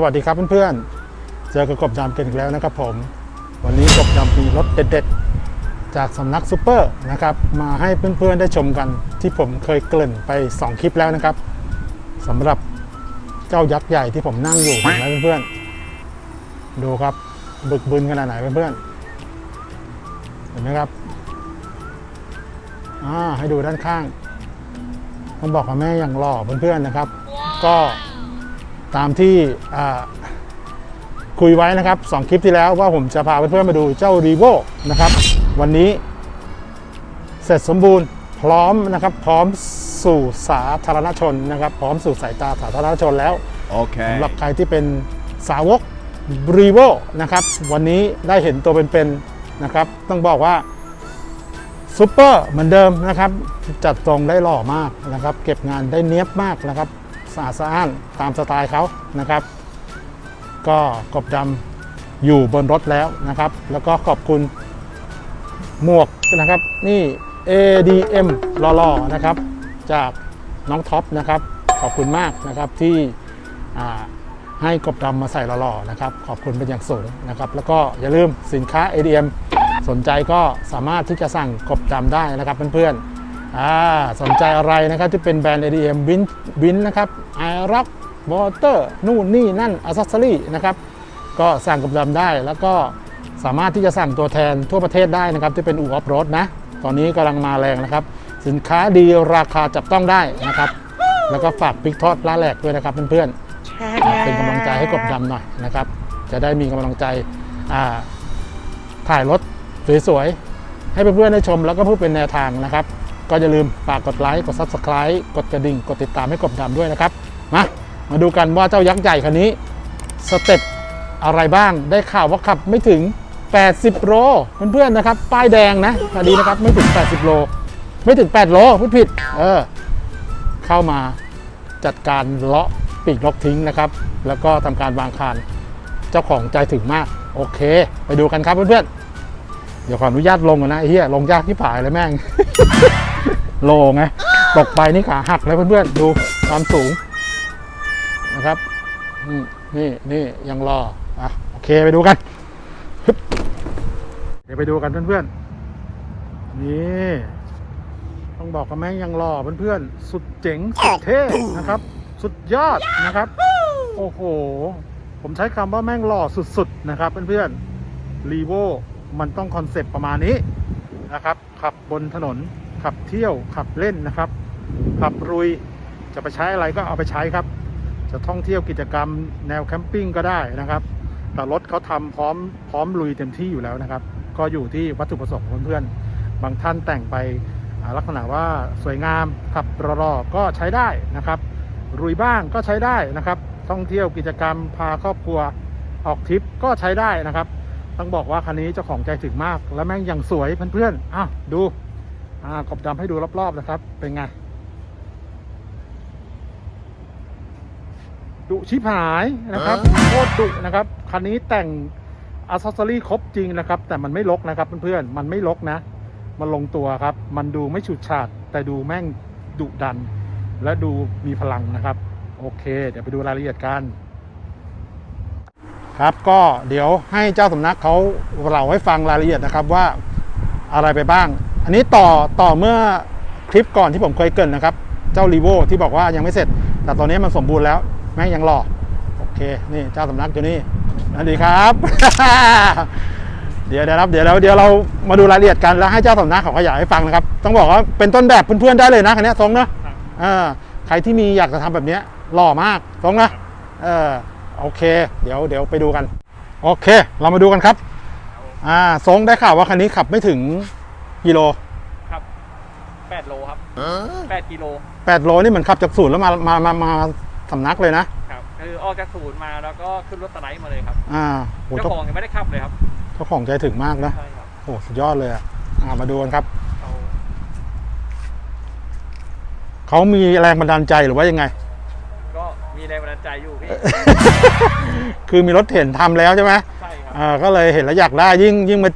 สวัสดีครับเพื่อนๆ เจอกับกบดำกันอีกแล้วนะครับผม วันนี้กบดำมีรถเด็ดๆ จากสำนักซูเปอร์นะครับ มาให้เพื่อนๆได้ชมกันที่ผมเคยเกริ่นไป 2 คลิปแล้วนะครับสำหรับเจ้ายักษ์ใหญ่ที่ผมนั่งอยู่เห็นไหมเพื่อนๆ ดูครับบึกบึนขนาดไหนเพื่อนๆ เห็นไหมครับอ่าให้ดูด้านข้างต้องบอกว่าแม่อยังหล่อเพื่อนๆนะครับ ก็ ตามที่อ่าคุยไว้นะครับสองคลิปที่แล้วว่าผมจะพาเพื่อนๆมาดูเจ้ารีโวนะครับ วันนี้เสร็จสมบูรณ์พร้อมนะครับ พร้อมสู่สาธารณชนนะครับ พร้อมสู่สายตาสาธารณชนแล้ว Okay. สำหรับใครที่เป็นสาวกรีโวนะครับ วันนี้ได้เห็นตัวเป็นๆนะครับ ต้องบอกว่าซูเปอร์เหมือนเดิมนะครับ จัดทรงได้หล่อมากนะครับ เก็บงานได้เนี้ยบมากนะครับสะอาดสะอ้านตามสไตล์เขานะครับ ก็กบดำอยู่บนรถแล้วนะครับ แล้วก็ขอบคุณหมวกนะครับนี่ ADM หล่อๆนะครับ จากน้องท็อปนะครับ ขอบคุณมากนะครับที่ให้กบดำมาใส่หล่อๆนะครับ ขอบคุณเป็นอย่างสูงนะครับ แล้วก็อย่าลืมสินค้า ADM สนใจก็สามารถที่จะสั่งกบดำได้นะครับเพื่อนๆ อ่าสนใจอะไรนะครับที่เป็นแบรนด์ ADM วินวินนะครับไอรักวอเตอร์นู่นนี่นั่นอัซเซอรี่นะครับก็สั่งกบดำได้แล้วก็สามารถที่จะสั่งตัวแทนทั่วประเทศได้นะครับ ที่เป็นอู่ออฟโรดนะ ตอนนี้กำลังมาแรงนะครับ สินค้าดีราคาจับต้องได้นะครับ แล้วก็ฝากปิกทอดร้านแรกด้วยนะครับเพื่อนๆเป็นกำลังใจให้กบดำหน่อยนะครับ จะได้มีกำลังใจอ่าถ่ายรถสวยๆให้เพื่อนๆได้ชมแล้วก็เพื่อเป็นแนวทางนะครับ ก็อย่าลืมฝากกดไลค์กด Subscribe กดกระดิ่ง กดติดตามให้กบดำด้วยนะครับ มามาดูกันว่าเจ้ายักษ์ใหญ่คันนี้สเต็ปอะไรบ้างได้ข่าวว่าขับไม่ถึง 80 โลเพื่อนๆนะครับ ป้ายแดงนะคดีนะครับไม่ถึง 80 โล ไม่ถึง 8 โลพูดผิดเออเข้ามาจัดการเลาะปีกล็อกทิ้งนะครับ แล้วก็ทำการวางคานเจ้าของใจถึงมาก โอเค ไปดูกันครับเพื่อนๆเดี๋ยวขออนุญาตลงก่อนนะไอ้เหี้ยลงยากที่ผายเลยแม่ง โลไงตกไปนี่ขาหักเลยเพื่อนๆ ดูความสูงนะครับนี่นี่ยังรออะโอเคไปดูกัน เดี๋ยวไปดูกันเพื่อนๆ นี่ต้องบอกว่าแม่งยังรอเพื่อนๆ สุดเจ๋งสุดเท่นะครับ สุดยอดนะครับ โอ้โห ผมใช้คำว่าแม่งหล่อสุดๆนะครับเพื่อนๆรีโวมันต้องคอนเซปต์ประมาณนี้นะครับขับบนถนน ขับเที่ยวขับเล่นนะครับ ขับรุยจะไปใช้อะไรก็เอาไปใช้ครับ จะท่องเที่ยวกิจกรรมแนวแคมปิ้งก็ได้นะครับ แต่รถเขาทำพร้อมพร้อมลุยเต็มที่อยู่แล้วนะครับ ก็อยู่ที่วัตถุประสงค์ของเพื่อนๆบางท่านแต่งไปลักษณะว่าสวยงามขับรอๆก็ใช้ได้นะครับรุยบ้างก็ใช้ได้นะครับ ท่องเที่ยวกิจกรรมพาครอบครัวออกทริปก็ใช้ได้นะครับ ต้องบอกว่าคันนี้เจ้าของใจถึงมาก และแม่งอย่างสวยเพื่อนๆ อ้าวดู อ่ากบดำให้ดูรอบๆนะครับ เป็นไงดุชิบหายนะครับโคตรดุนะครับ คันนี้แต่งอัซเซอรี่ครบจริงนะครับ แต่มันไม่ลกนะครับเพื่อนๆ มันไม่ลกนะ มันลงตัวครับ มันดูไม่ฉูดฉาด แต่ดูแม่งดุดัน และดูมีพลังนะครับ โอเค เดี๋ยวไปดูรายละเอียดกัน ครับก็เดี๋ยวให้เจ้าสำนักเขาเราให้ฟังรายละเอียดนะครับว่าอะไรไปบ้าง อันนี้ต่อต่อเมื่อคลิปก่อนที่ผมเคยเกรินนะครับ เจ้ารีโวที่บอกว่ายังไม่เสร็จ แต่ตอนนี้มันสมบูรณ์แล้วแม่งยังหล่อโอเคนี่เจ้าสำนักอยู่นี่สวัสดีครับ เดี๋ยวเดี๋ยวครับเดี๋ยวเราเดี๋ยวเรามาดูรายละเอียดกันแล้วให้เจ้าสำนักเขาขยายให้ฟังนะครับ ต้องบอกว่าเป็นต้นแบบเพื่อนๆได้เลยนะคันนี้ทรงนะเออใครที่มีอยากจะทำแบบเนี้ยหล่อมากทรงนะเออโอเค เดี๋ยวเดี๋ยวไปดูกัน โอเค เรามาดูกันครับอ่าทรงได้ข่าวว่าคันนี้ขับไม่ถึง กิโลครับ8โลครับ8กิโล8โลนี่เหมือนขับจากศูนย์แล้วมามามามาสำนักเลยนะครับคือออกจากศูนย์มาแล้วก็ขึ้นรถสไลด์มาเลยครับอ่าโหเจ้าเจ้าของยังไม่ได้ขับเลยครับเจ้าของใจถึงมากนะใช่ครับโอ้สุดยอดเลยอะอ่ามาดูกันครับเอาเขามีแรงบันดาลใจหรือว่ายังไง ก็มีแรงบันดาลใจอยู่พี่คือมีรถเข็นทำแล้วใช่ไหมใช่ครับ อ่าก็เลยเห็นแล้วอยากได้ยิ่งยิ่งมา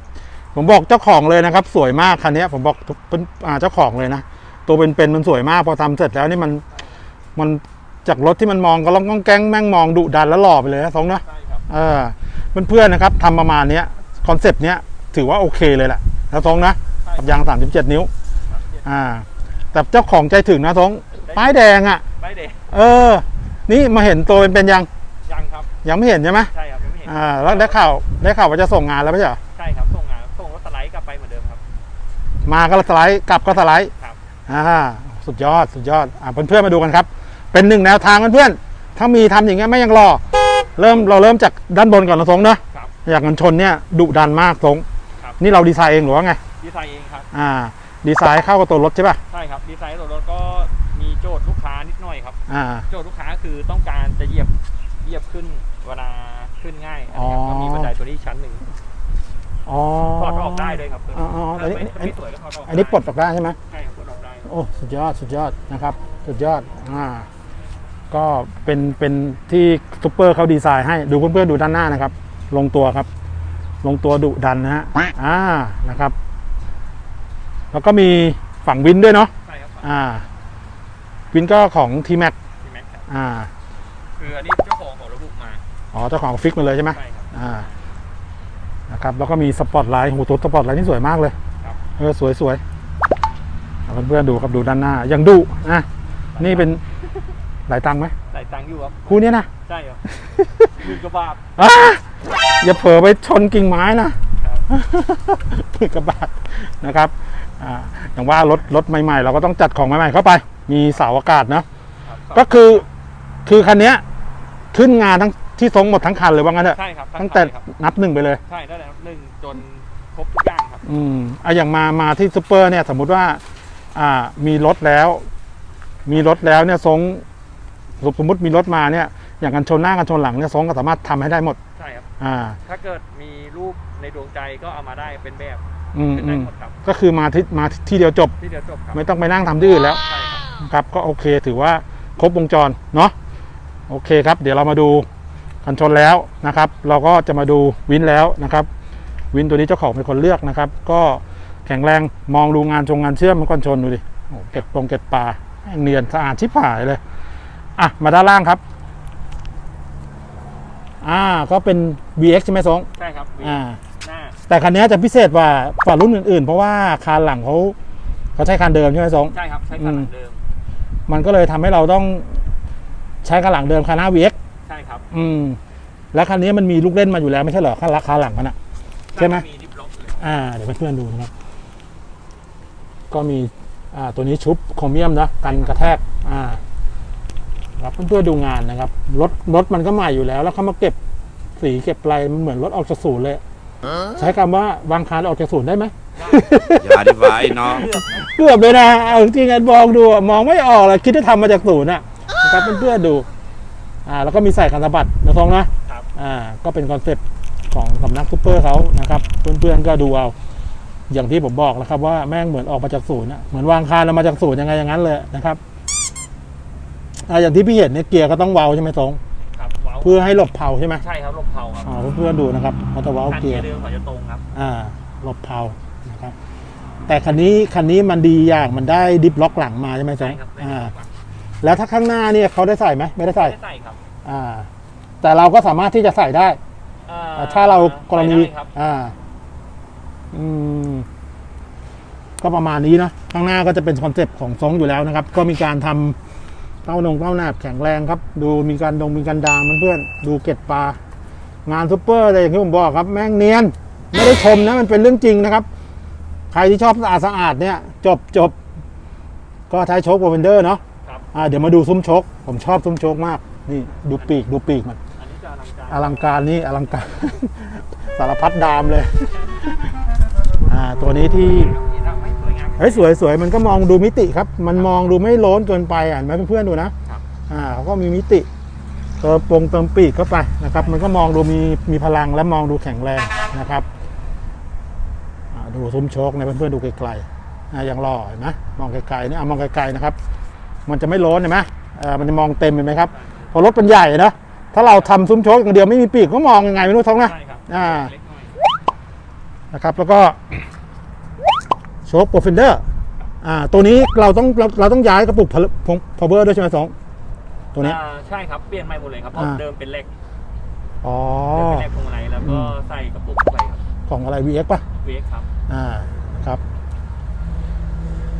ผมบอกเจ้าของเลยนะครับ สวยมากคันนี้ผมบอกเป็นอ่าเจ้าของเลยนะ ตัวเป็นๆมันสวยมากพอทำเสร็จแล้วนี่มันมันจากรถที่มันมองก็ล่องก้องแก๊งแม่งมองดุดันแล้วหล่อไปเลยนะทรงนะใช่ครับเออเพื่อนๆนะครับทำประมาณเนี้ยคอนเซปต์เนี้ยถือว่าโอเคเลยแหละนะทรงนะใช่กับยาง 37 นิ้วครับเนี่ยอ่า แต่เจ้าของใจถึงนะทรงป้ายแดงอะไม่เด็เออ นี่มาเห็นตัวเป็นเป็นๆยัง ยังครับ ยังไม่เห็นใช่ไหมใช่ครับยังไม่เห็น อ่า แล้วได้ข่าวได้ข่าวว่าจะส่งงานแล้วไม่ใช่เหรอ ใช่ครับส่งงาน มาก็สไลด์กลับก็สไลด์ครับ อ่าสุดยอดสุดยอดอ่าเพื่อนๆมาดูกันครับ เป็นหนึ่งแนวทางเพื่อนๆถ้ามีทำอย่างเงี้ยไม่ยังรอ เริ่มเราเริ่มจากด้านบนก่อนนะทรงนะครับอย่างกันชนเนี่ยดุดันมากทรงครับ นี่เราดีไซน์เองหรือว่าไงดีไซน์เองครับ อ่า ดีไซน์เข้ากับตัวรถใช่ป่ะใช่ครับ ดีไซน์ตัวรถก็มีโจทย์ลูกค้านิดหน่อยครับ อ่า โจทย์ลูกค้าคือต้องการจะเหยียบเหยียบขึ้นเวลาขึ้นง่ายอะไรครับอ๋อ ก็มีบันไดตัวนี้ชั้นหนึ่ง อ๋อถอดออกได้เลยครับอ๋ออ๋ออันถ้านี้ไม่อันไม่นี้สวยก็ถอดออกอันนี้ปลดออกได้ใช่ไหมใช่ครับปลดออกได้โอ้สุดยอดสุดยอดนะครับ สุดยอดอ่าก็เป็นเป็นที่ซูเปอร์เขาดีไซน์ให้ดูเพื่อนๆดูด้านหน้านะครับ ลงตัวครับ ลงตัวดุดันนะฮะอ่านะครับ แล้วก็มีฝั่งวินด้วยเนาะใช่ครับอ่า วินก็ของ t m a x ทีแม็กครับอ่า คืออันนี้เจ้าของของระบุมาอ๋อเจ้าของฟิกมาเลยใช่ไหมใช่ครับอ่า นะครับแล้วก็มีสปอตไลท์โหตัวสปอตไลท์นี่สวยมากเลยครับเออสวยสวยเอาเพื่อนๆดูครับดูด้านหน้ายังดุอะนี่เป็นหลายตังค์ไหมใส่ตังค์อยู่ครับคู่เนี้ยนะใช่ครับหมื่นกว่าบาทอะอย่าเผลอไปชนกิ่งไม้นะครับหมื่นกว่าบาทนะครับอ่าอย่างว่ารถรถใหม่ๆ เราก็ต้องจัดของใหม่ๆเข้าไป มีเสาอากาศเนาะครับก็คือคือคันเนี้ยขึ้นงานทั้ง ที่ทรงหมดทั้งคันเลยว่างั้นเถอะใช่ครับตั้งแต่คันเลยครับนับหนึ่งไปเลย ใช่ได้เลยครับหนึ่งจนครบทุกอย่างครับ อืมอะอย่างมามาที่ซูเปอร์เนี่ย สมมุติว่า อ่ามีรถแล้ว มีรถแล้วเนี่ยทรงสมมติมีรถมาเนี่ย อย่างกันชนหน้ากันชนหลังเนี่ยทรงก็สามารถทำให้ได้หมด ใช่ครับ อ่า ถ้าเกิดมีรูปในดวงใจก็เอามาได้เป็นแบบอืมขึ้นอืได้มหมดครับ ก็คือมาที่มาที่เดียวจบ ที่เดียวจบครับ ไม่ต้องไปนั่งทำที่อื่นแล้ว ใช่ครับ ครับก็โอเคถือว่าครบวงจรเนาะโอเคครับ เดี๋ยวเรามาดู กันชนแล้วนะครับ เราก็จะมาดูวินแล้วนะครับวินตัวนี้เจ้าของเป็นคนเลือกนะครับ ก็แข็งแรงมองดูงานจงงานเชื่อมมันก่อนชนดูดิโอ้เก็บปรงเก็บปลาแม่งเนียนสะอาดชิบหายเลยอะมาด้านล่างครับอ่าก็เป็น VX ใช่ไหมสงใช่ครับอ่าหน้าแต่คันนี้จะพิเศษกว่าฝ่ารุ่นอื่นๆ เพราะว่าคานหลังเขาเขาใช้คานเดิมใช่ไหมสงใช่ครับใช้คันหลังเดิม มันก็เลยทำให้เราต้องใช้คานหลังเดิมคานหน้า VX ใช่ครับอืม แล้วคันนี้มันมีลูกเล่นมาอยู่แล้วไม่ใช่เหรอคานหลังคานหลังมันอะใช่ไหมมีดิฟล็อกเลยอ่า เดี๋ยวเพื่อนๆดูนะครับ ก็มีอ่าตัวนี้ชุบโครเมียมนะกันกระแทก อ่าครับเพื่อนๆดูงานนะครับรถรถมันก็ใหม่อยู่แล้ว แล้วเขามาเก็บสีเก็บอะไรมันเหมือนรถออกจากศูนย์เลย ใช้คำว่าวางคานออกจากศูนย์ได้ไหมอย่าดีไว้น้องเกือบเลยนะเอาจริงๆกันมองดูอะมองไม่ออกเลยคิดจะทำมาจากศูนย์อะนะครับเพื่อนๆดู อ่าแล้วก็มีใส่กันสะบัดนะทองนะครับ อ่าก็เป็นคอนเซ็ปต์ของสำนักซูเปอร์เขานะครับ เพื่อนๆก็ดูเอา อย่างที่ผมบอกแล้วครับ ว่าแม่งเหมือนออกมาจากศูนย์อะเหมือนวางคานออกมาจากศูนย์ยังไงอย่างนั้นเลยนะครับอ่าอย่างที่พี่เห็นเนี่ยเกียร์ก็ต้องเว้าใช่ไหมทรงครับเว้าเพื่อให้หลบเผาใช่ไหมใช่ครับลมเผาครับอ่าเพื่อนๆดูนะครับเขาจะเว้าคันเกีเกียยร์ร์เดิมเขาจะตรงครับ อ่าหลบเผานะครับ แต่คันนี้คันนี้มันดีอย่างมันได้ดิฟล็อกหลังมาใช่ไหมทรใช่งครับอ่า แล้วถ้าข้างหน้าเนี่ยเขาได้ใส่ไหมไม่ได้ใส่ไม่ได้ใส่ครับอ่า แต่เราก็สามารถที่จะใส่ได้อ่อ่าถ้าเรากรณีใส่ได้ครับอ่า อืมก็ประมาณนี้เนอะข้างหน้าก็จะเป็นคอนเซปต์ของทรงอยู่แล้วนะครับ ก็มีการทำเต้านงเต้าหนาบแข็งแรงครับ ดูมีการดงมีการดามเพื่อนๆดูเกล็ดปลางานซุปเปอร์อะไรอย่างที่ผมบอกครับ แม่งเนียน ไม่ได้ชมนะมันเป็นเรื่องจริงนะครับ ใครที่ชอบสะอาดสะอาดเนี่ย จบจบก็ใช้โชคโปรเวนเดอร์เนาะครับ อ่าเดี๋ยวมาดูซุ้มโชคผมชอบซุ้มโชคมาก นี่ดูปีกดูปีกมันอันนี้จะอลังการอลังการนี่อลังการ สารพัดดามเลย อ่าตัวนี้ที่ทำให้สวยงามเฮ้ยสวยสวยมันก็มองดูมิติครับ มันมองดูไม่โล้นเกินไปอะเห็นไหมเพื่อนๆดูนะครับอ่าเขาก็มีมิติเติมปงเติมปีกเข้าไปนะครับ มันก็มองดูมีมีพลังและมองดูแข็งแรงนะครับอ่าดูซุ้มโชคในยเพื่อนๆดูไกลๆอ่าอย่างหล่อเห็นไหมมองไกลๆเนี่ยเอามองไกลๆนะครับ มันจะไม่โล้นเห็นไหมเออมันจะมองเต็มเห็นไหมครับพอรถมันใหญ่นะถ้าเราทำซุ้มโชคอย่างเดียวไม่มีปีกก็มองยังไงไม่รู้ท้องนะใช่ครับอ่าเล็กหน่อยนะครับแล้วก็โชคโปรเฟนเดอร์อ่าตัวนี้เราต้องเราเราต้องย้ายกระปุกพาวเวอร์ด้วยใช่ไหมสองตัวเนี้ยอ่าใช่ครับเปลี่ยนใหม่หมดเลยครับเพราะอ่าเดิมเป็นเหล็กอ๋อเดิมเป็นเหล็กพวงมาลัยแล้วก็อืมใส่กระปุกเข้าไปครับของอะไร VX ป่ะเวกครับอ่าครับ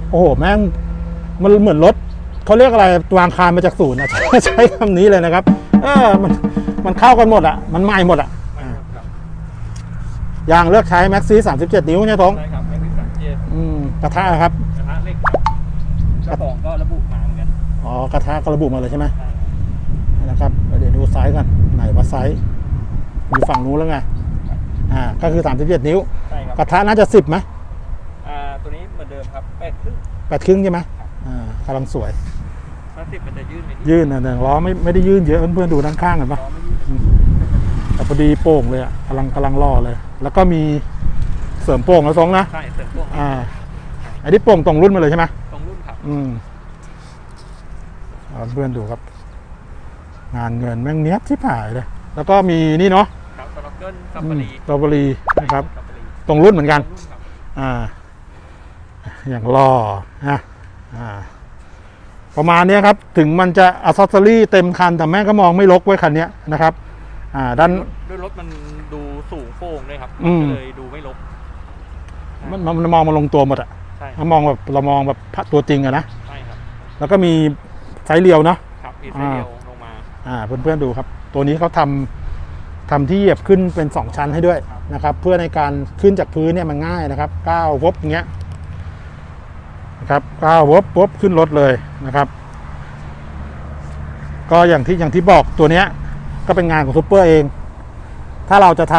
โอ้โหแม่งมันเหมือนรถ เขาเรียกอะไรวางคานมาจากศูนย์อะใช้คำนี้เลยนะครับ เออมันมันเข้ากันหมดอะมันใหม่หมดอะไม่อ่าครับยางเลือกใช้แม็กซี่37นิ้วเนี่ยทงใช่ครับไม่มีสังเกตอืมกระทะครับกระทะเหล็กครับเจ้าของก็ระบุมาเหมือนกันอ๋อกระทะก็ระบุมาเลยใช่ไหมใช่ครับนะครับเดี๋ยวดูไซส์กันไหนว่าไซส์อยู่ฝั่งนู้นแล้วไงอ่าก็คือ37นิ้วใช่ครับกระทะน่าจะ10ไหมอ่าตัวนี้เหมือนเดิมครับแปดครึ่งแปดครึ่งใช่ไหมอ่ากำลังสวยถ้า สิบมันจะยื่นไปที่ยื่นอะหนึ่งล้อไม่ไม่ได้ยื่นเยอะเพื่อนๆดูด้านข้างกันปะล้อไม่ยื่นแต่พอดีโป่งเลยอะกำลังกำลังล่อเลย แล้วก็มีเสริมโป่งแล้วสองนะใช่เสริมพวกอ่าอันนี้โป่งตรงรุ่นมาเลยใช่ไหมตรงรุ่นครับอืมเอาเพื่อนดูครับ งานเงินแม่งเนี้ยบที่ผายเลย แล้วก็มีนี่เนาะครับสโลเกิลซัอืมมบารีสตรอเบอรี่นะครับ ซัมบารีตรงรุ่นเหมือนกัน ตรงรุ่นครับ อ่า อย่างล่อนะอ่า ประมาณเนี้ยครับ ถึงมันจะอัซเซอรี่เต็มคัน แต่แม่งก็มองไม่ลกไว้คันเนี้ยนะครับอ่าด้านด้วยรถมันดูสูงโป่งด้วยครับอืมก็เลยดูไม่ลกมันมันมันมองมาลงตัวหมดอะใช่ครัถ้าบมองแบบเรามองแบบพระตัวจริงอะนะใช่ครับแล้วก็มีไซส์เรียวเนาะครับมีไส้เดียวลงมาอ่าเพื่อนๆดูครับ ตัวนี้เขาทำทำที่เหยียบขึ้นเป็น 2 ชั้นให้ด้วยนะครับ เพื่อในการขึ้นจากพื้นเนี่ยมันง่ายนะครับก้าววบอย่างเงี้ย นะครับก้าววบวบขึ้นรถเลยนะครับ ก็อย่างที่อย่างที่บอกตัวเนี้ยก็เป็นงานของซูเปอร์เอง ถ้าเราจะท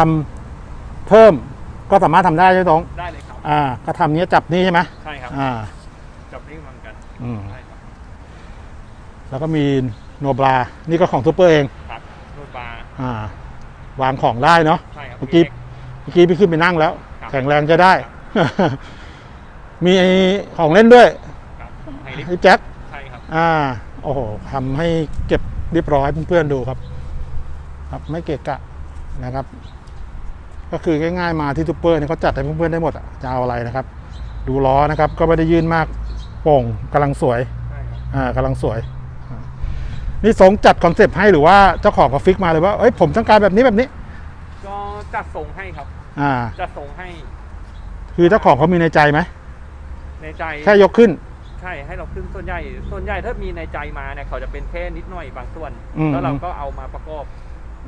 ำเพิ่มก็สามารถทำได้ใช่ไหมตรงได้เลยครับอ่าก็ทำเนี้ยจับนี่ใช่ไหมใช่ครับอ่ากับนี่เหมือนกันอืมใช่ครับแล้วก็มีโนบรานี่ก็ของซูเปอร์เองครับรูดบาร์อ่าวางของได้เนาะใช่ครับเมื่อกี้เมื่อกี้พี่ขึ้นไปนั่งแล้วครับแข็งแรงจะได้ มีของเล่นด้วยครับไฮลิฟพี่แจ็คใช่ครับ อ่า โอ้โหทำให้เก็บเรียบร้อยเพื่อนๆดูครับ ครับไม่เกะกะนะครับ ก็คือง่ายๆมาที่ซูเปอร์เนี่ยเขาจัดให้เพื่อนๆได้หมดอะจะเอาอะไรนะครับ ดูล้อนะครับ ก็ไม่ได้ยื่นมากโป่งกำลังสวยใช่ครับอ่ากำลังสวยอ่านี่สงจัดคอนเซปต์ให้หรือว่าเจ้าของก็ฟิกมาเลยว่าเอ้ยผมต้องการแบบนี้แบบนี้ ก็จัดส่งให้ครับ อ่าจัดส่งให้ คือเจ้าของเขามีในใจไหม ในใจแค่ยกขึ้น ใช่ให้เราขึ้นส่วนใหญ่ ส่วนใหญ่ถ้ามีในใจมาเนี่ยเขาจะเป็นแค่นิดหน่อยบางส่วน อืม แล้วเราก็เอามาประกอบ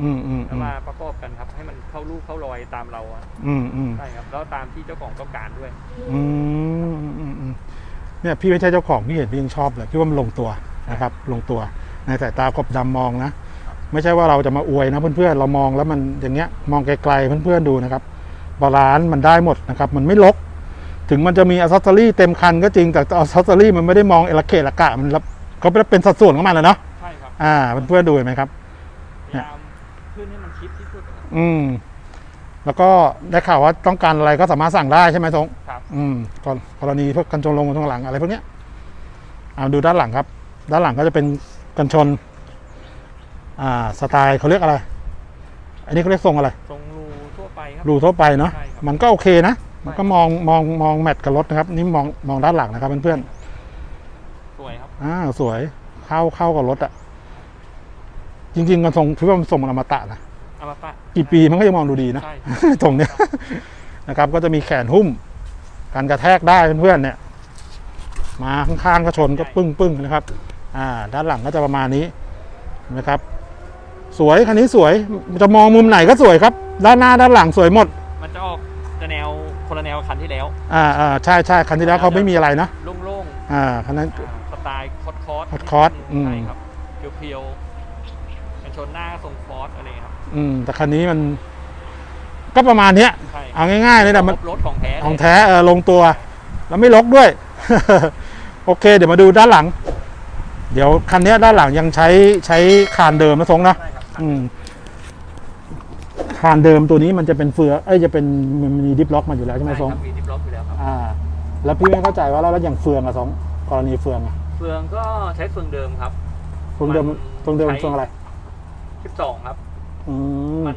อืมอืมแล้อืวมมาประกอบกันครับ ให้มันเข้ารูปเข้ารอยตามเราอะอืมอืมใช่ครับ แล้วตามที่เจ้าของต้องการด้วย อืมอืมอืมเนี่ยพี่ไม่ใช่เจ้าของพี่เห็นพี่ยังชอบเลยพี่ว่ามันลงตัวนะครับ ลงตัวในสายตากบดำมองนะไม่ใช่ว่าเราจะมาอวยนะเพื่อนๆเรามองแล้วมันอย่างเงี้ยมองไกลๆเพื่อนๆดูนะครับบาลานซ์มันได้หมดนะครับ มันไม่ลก ถึงมันจะมีอัซเซอรี่เต็มคันก็จริงแต่อัซเซอรี่มันไม่ได้มองเอลเกะละกะมันรับเขาเป็นสัดส่วนของมันนะเนาะใช่ครับอ่าเพื่อนๆดูเห็นไหมครับพยายามขึ้นให้มันชิดที่สุดครับอืมแล้วก็ได้ข่าวว่าต้องการอะไรก็สามารถสั่งได้ใช่ไหมทรงครับ อืมกรกรณีพวกกันชนลงกันชนหลังอะไรพวกเนี้ยเอาดูด้านหลังครับ ด้านหลังก็จะเป็นกันชน อ่า สไตล์เขาเรียกอะไร อันนี้เขาเรียกทรงอะไร ทรงรูทั่วไปครับ รูทั่วไปเนาะใช่ครับมันก็โอเคนะ มันก็มองมองมองแมทกับรถนะครับ นี่มองมองด้านหลังนะครับเพื่อนสวยครับ ๆอ่าสวยเข้าเข้ากับรถอะจริงๆกันทรงพี่ว่ามันทรงมันอมตะนะ อมตะกี่ปีมันก็ยังมองดูดีนะ ใช่ ตรงเนี้ย นะครับ ก็จะมีแขนหุ้มการกระแทกได้เพื่อนๆเนี่ย มาข้างๆก็ชนก็ปึ้งปึ้งๆนะครับ อ่า ด้านหลังก็จะประมาณนี้นะครับ สวยคันนี้สวยจะมองมุมไหนก็สวยครับ ด้านหน้าด้านหลังสวยหมด มันจะออกจะแนว คนละแนวคันที่แล้ว อ่าอ่าใช่ใช่คันที่แล้วเขาไม่มีอะไรนะโล่งอ่าคันนั้นๆอ่าสไตล์คอสคอสคอสๆอืม ใช่ครับเพียวๆกันชนหน้าทรงคอสอะไรครับอืมแต่คันนี้มัน ก็ประมาณเนี้ย ใช่เอาง่ายๆเลยแต่มันรถของแท้เลยของแท้เออลงตัว แล้วไม่ลกด้วย โอเค เดี๋ยวมาดูด้านหลัง เดี๋ยวคันนี้ด้านหลังยังใช้ใช้คานเดิมนะทรงนะใช่ครับอืม คานเดิมตัวนี้มันจะเป็นเฟือเอ้ยจะเป็นมันมีดิฟล็อกมาอยู่แล้วใช่ไหมใช่ทรงมีดิฟล็อกอยู่แล้วครับอ่า แล้วพี่ไม่เข้าใจว่าแล้วอย่างเฟืองอะทรงกรณีเฟืองอะเฟืองก็ใช้เฟืองเดิมครับเฟืองเดิมเฟืองเดิมเฟืองอะไร12ครับอืมมัน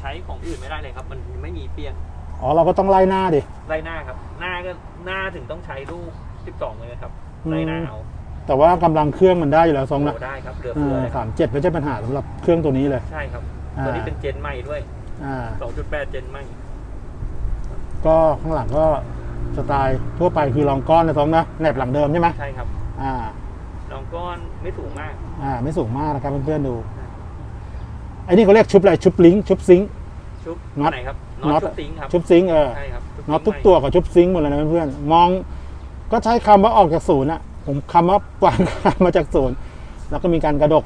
ใช้ของอื่นไม่ได้เลยครับ มันไม่มีเปลี่ยนอ๋อเราก็ต้องไล่หน้าดิไล่หน้าครับ หน้าก็หน้าถึงต้องใช้ลูก12เลยครับไล่หน้าเอาแต่ว่ากำลังเครื่องมันได้อยู่แล้วทรงนะได้ครับเหลือเฟือเลยสามเจ็ดไม่ใช่ปัญหาสำหรับเครื่องตัวนี้เลยใช่ครับ ตัวนี้เป็นเจนใหม่ด้วยอ่า 2.8 เจนใหม่ ก็ข้างหลังก็สไตล์ทั่วไปคือรองก้อนนะทรงนะแหนบหลังเดิมใช่ไหมใช่ครับอ่ารองก้อนไม่สูงมาก อ่า ไม่สูงมากนะครับเพื่อนๆดูไอ้นี่เขาเรียกชุบอะไรชุบลิงก์ชุบซิงค์ชุบน็อตไหนครับน็น็ออตตชุบซิงค์ครับชุบซิงค์เออใช่ครับชุบซิงค์น็อตทุกใหม่ตัวกับชุบซิงค์หมดเลยนะเพื่อนๆมอง ก็ใช้คำว่าออกจากศูนย์อะผมคำว่าวางมาจากศูนย์แล้วก็มีการกระดก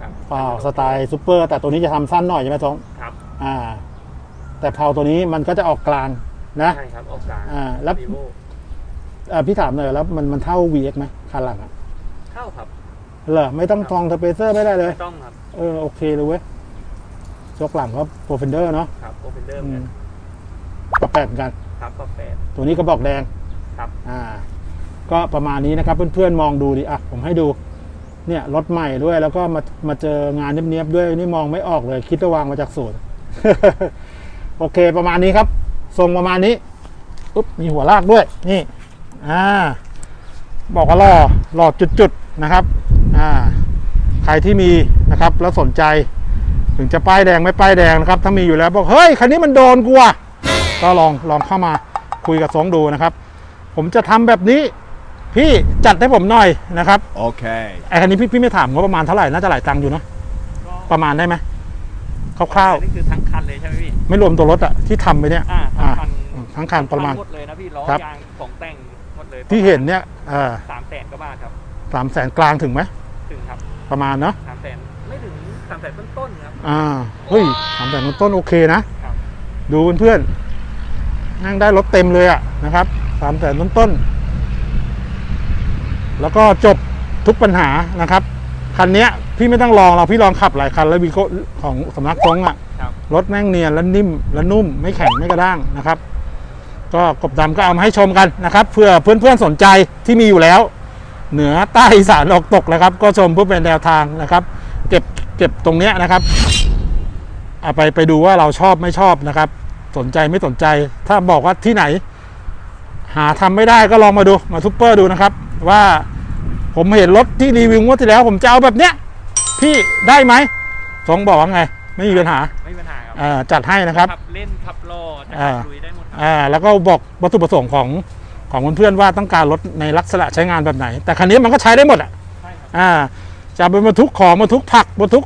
ครับเปล่าสไตล์ซูเปอร์แต่ตัวนี้จะทำสั้นหน่อยใช่ไหมท้องครับอ่า แต่เพาตัวนี้มันก็จะออกกลางนะใช่ครับออกกลางอ่าแล้ววีโวเอ่อพี่ถามหน่อยแล้วมันมันเท่า VX ไหมคันหลังอะเข้าครับเหรอไม่ต้องทองสเปเซอร์ไม่ได้เลยไม่ต้องครับเออโอเคเลยเว้ยยกหลังก็โปรเฟนเดอร์เนาะครับโอเปนเดิมอืกัมนกระแปดเหมือนกันครับก็แปดตัวนี้ก็บอกแดงครับ อ่า ก็ประมาณนี้นะครับเพื่อนๆมองดูดิอะผมให้ดู เนี่ยรถใหม่ด้วยแล้วก็มามาเจองานเนียบๆด้วยนี่มองไม่ออกเลย คิดว่าวางมาจากศูนย์โอเคประมาณนี้ครับทรงประมาณนี้ปุ๊บมีหัวลากด้วยนี่อ่าบอกว่าหล่อหล่อจุดๆนะครับอ่าใครที่มีนะครับแล้วสนใจ ถึงจะป้ายแดงไม่ป้ายแดงนะครับ ถ้ามีอยู่แล้วบอกเฮ้ยคันนี้มันโดนกูอะก็ลองลองเข้ามาคุยกับสองดูนะครับ ผมจะทำแบบนี้ พี่จัดให้ผมหน่อยนะครับ Okay. ไอ้คันนี้พี่พี่ไม่ถามว่าประมาณเท่าไหร่น่าจะหลายตังค์อยู่เนาะก็ประมาณได้ไหมคร่าวนี่คือทั้งคันเลยใช่ไหมพี่ ๆ ไม่รวมตัวรถอะที่ทำไปเนี่ยอ่าทั้งคันทั้งคันประมาณหมดเลยนะพี่ล้อครับ ยางของแต่งหมดเลยที่เห็นเนี่ยเออสามแสนกว่าบาทครับ สามแสนกลางถึงไหมถึงครับประมาณเนาะสามแสนไม่ถึงสามแสนต้นๆครับ อ่าเฮ้ยสามแสนต้นๆโอเคนะครับ ดูเพื่อนๆนั่งได้รถเต็มเลยอะนะครับสามแสนต้นๆ แล้วก็จบทุกปัญหานะครับ คันเนี้ยพี่ไม่ต้องลองเราพี่ลองขับหลายคัน แล้ววีโก้ของสำนักทรงอะครับรถแม่งเนียนและนิ่มและนุ่ม ไม่แข็งไม่กระด้างนะครับ ก็กบดำก็เอามาให้ชมกันนะครับเพื่อเพื่อนๆสนใจที่มีอยู่แล้ว เหนือใต้อีสานออกตกนะครับ ก็ชมเพื่อเป็นแนวทางนะครับ เก็บเก็บตรงเนี้ยนะครับเอาไปไปดูว่าเราชอบไม่ชอบนะครับ สนใจไม่สนใจ ถ้าบอกว่าที่ไหน หาทำไม่ได้ก็ลองมาดูมาซุปเปอร์ดูนะครับ ว่าผมเห็นรถที่รีวิวงวดที่แล้ว ผมจะเอาแบบเนี้ยพี่ได้ไหมสองบอกว่าไง ไม่มีปัญหาไม่มีปัญหาครับอ่าจัดให้นะครับขับเล่นขับรอจะอ่าขับลุยได้หมดครับอ่าแล้วก็บอกวัตถุประสงค์ของของเพื่อนๆว่าต้องการรถในลักษณะใช้งานแบบไหน แต่คันนี้มันก็ใช้ได้หมดอะใช่ครับอ่าจะเป็นบรรทุกของบรรทุกผักบรรทุก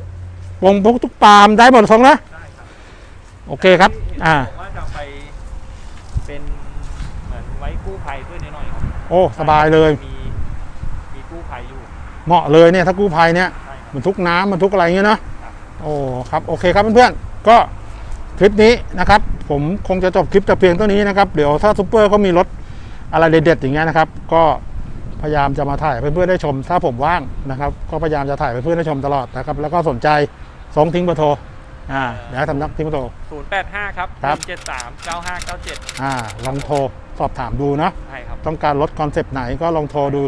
วงบรรทุกปาล์มได้หมดทรงนะได้ครับโอเคครับ อ่าผมว่าจะไปเป็นเหมือนไว้กู้ภัยด้วยนิดหน่อยครับโอ้สบายเลยมีมีกู้ภัยอยู่ เหมาะเลยเนี่ยถ้ากู้ภัยเนี่ยใช่ครับบรรทุกน้ำบรรทุกอะไรเงี้ยเนาะครับโอ้ครับโอเคครับเพื่อนๆก็คลิปนี้นะครับ ผมคงจะจบคลิปแต่เพียงเท่านี้นะครับ เดี๋ยวถ้าซูเปอร์เขามีรถอะไรเด็ดๆอย่างเงี้ยนะครับ ก็พยายามจะมาถ่ายให้เพื่อนๆได้ชม ถ้าผมว่างนะครับ ก็พยายามจะถ่ายให้เพื่อนๆได้ชมตลอดนะครับ แล้วก็สนใจสองทิ้งเบอร์โทรอ่าเดี๋ยวให้สำนักทิ้งเบอร์โทรศูนย์แปดห้าครับครับเจ็ดสามเก้าห้าเก้าเจ็ดอ่าลองโทรสอบถามดูนะใช่ครับต้องการรถคอนเซปต์ไหนก็ลองโทรดู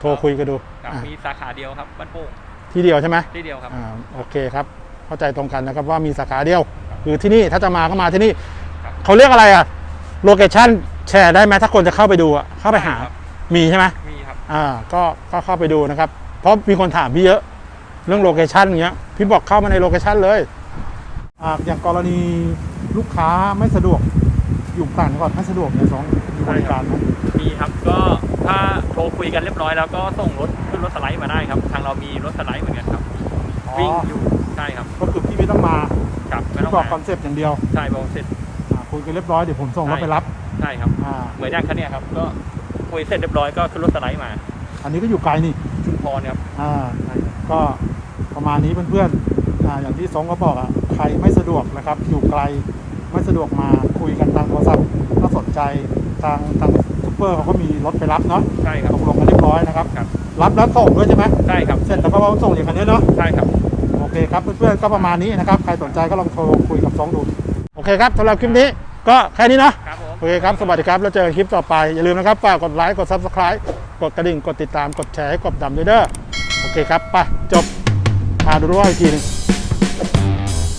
โทรคุยกันดู ครับอ่ามีสาขาเดียวครับบ้านโป่งที่เดียวใช่ไหมที่เดียวครับ อ่าโอเคครับ เข้าใจตรงกันนะครับว่ามีสาขาเดียว คือที่นี่ถ้าจะมาก็มาที่นี่ครับ เขาเรียกอะไรอะโลเคชั่นแชร์ได้ไหมถ้าคนจะเข้าไปดูอะเข้าไปหาครับมีใช่ไหมมีครับ อ่าก็ก็เข้าไปดูนะครับ เพราะมีคนถามพี่เยอะ เรื่องโลเคชั่นอย่างเงี้ยพี่บอกเข้ามาในโลเคชั่นเลยอ่าอย่างกรณีลูกค้าไม่สะดวกอยู่ต่างจังหวัดไม่สะดวกเนี่ยสองมีบริการไหม มีครับก็ถ้าโทร คุยกันเรียบร้อยแล้วก็ส่งรถขึ้นรถสไลด์มาได้ครับ ทางเรามีรถสไลด์เหมือนกันครับ วิ่งอยู่ใช่ครับก็คือพี่ไม่ต้องมากับไม่พี่ต้องบอกคอมานเซปต์อย่างเดียวใช่บอกเสร็จอ่าคุยกันเรียบร้อยเดี๋ยวผมส่งรถไปรับใช่ครับอ่าเหมือนอย่างคันเนี้ยครับ ก็คุยเสร็จเรียบร้อยก็ขึ้นรถสไลด์มา อันนี้ก็อยู่ไกลนี่ชุมพรครับอ่าก็ประมาณนี้เพื่อนๆอ่าอย่างที่สองก็บอกอะใครไม่สะดวกนะครับ อยู่ไกลไม่สะดวกมาคุยกันทางโทรศัพท์ถ้าสนใจทางทางซู เปอร์เขาก็มีรถไปรับเนาะใช่ครับตกลงกันเรียบร้อยนะครับ ครับ รับแล้วส่งด้วยใช่ไหมใช่ครับ เสร็จแล้วก็ส่งอย่างคันนี้เนาะ ใช่ครับ โอเคครับเพื่อนๆก็ประมาณนี้นะครับ ใครสนใจก็ลองโทรคุยกับสองดู โอเคครับสำหรับคลิปนี้ก็แค่นี้เนาะครับผมโอเคครับ สวัสดีครับ แล้วเจอกันคลิปต่อไป อย่าลืมนะครับ ฝากกดไลค์ กด Subscribe กดกระดิ่ง กดติดตาม กดแชร์ให้กดดำด้วยเด้อ โอเคครับ ไป จบพาดูด้วยอีกทีหนึง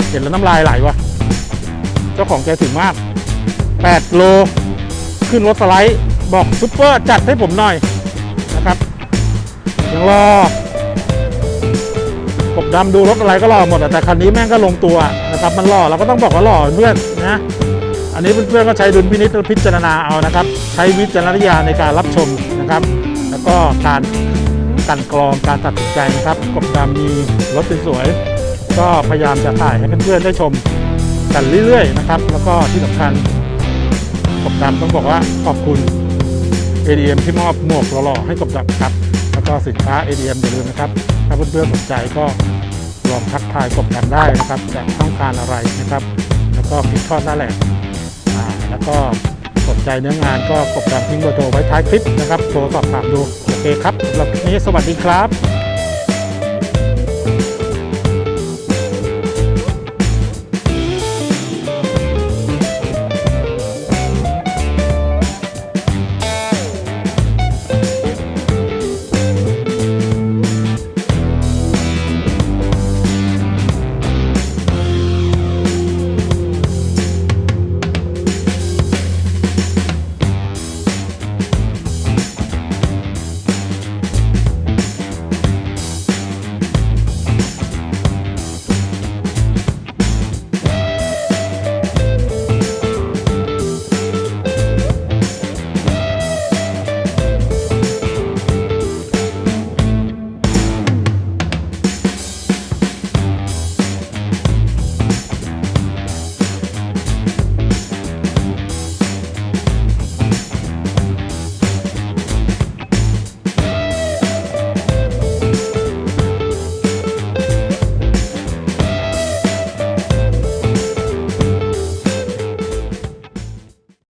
เห็นแล้วน้ำลายไหลวะเจ้าของใจถึงมาก 8 โล ขึ้นรถสไลด์ บอกซุปเปอร์จัดให้ผมหน่อยนะครับยังรอกบดำดูรถอะไรก็หล่อหมดแต่คันนี้แม่งก็ลงตัวนะครับ มันหล่อเราก็ต้องบอกว่าหล่อเพื่อนนะอันนี้เพื่อนๆก็ใช้ดุลพินิจพิจารณาเอานะครับ ใช้วิจารณญาณในการรับชมนะครับ แล้วก็การกันกรองการตัดสินใจนะครับกบดำมีรถสวยๆก็พยายามจะถ่ายให้เพื่อนๆได้ชมกันเรื่อยๆนะครับ แล้วก็ที่สำคัญกบดำต้องบอกว่าขอบคุณ ADM ที่มอบหมวกหล่อๆให้กบดับครับ แล้วก็สินค้า ADM อย่าลืมนะครับ ถ้าเพื่อนๆสนใจก็ลองทักทายกบดำได้นะครับจะต้องการอะไรนะครับ แล้วก็คลิปทอดหน้าแหลกแล้วก็สนใจเนื้องานก็กดดันทิ้งเบอร์โทรไว้ท้ายคลิปนะครับโทรสอบถามดู โอเคครับสำหรับนี้สวัสดีครับ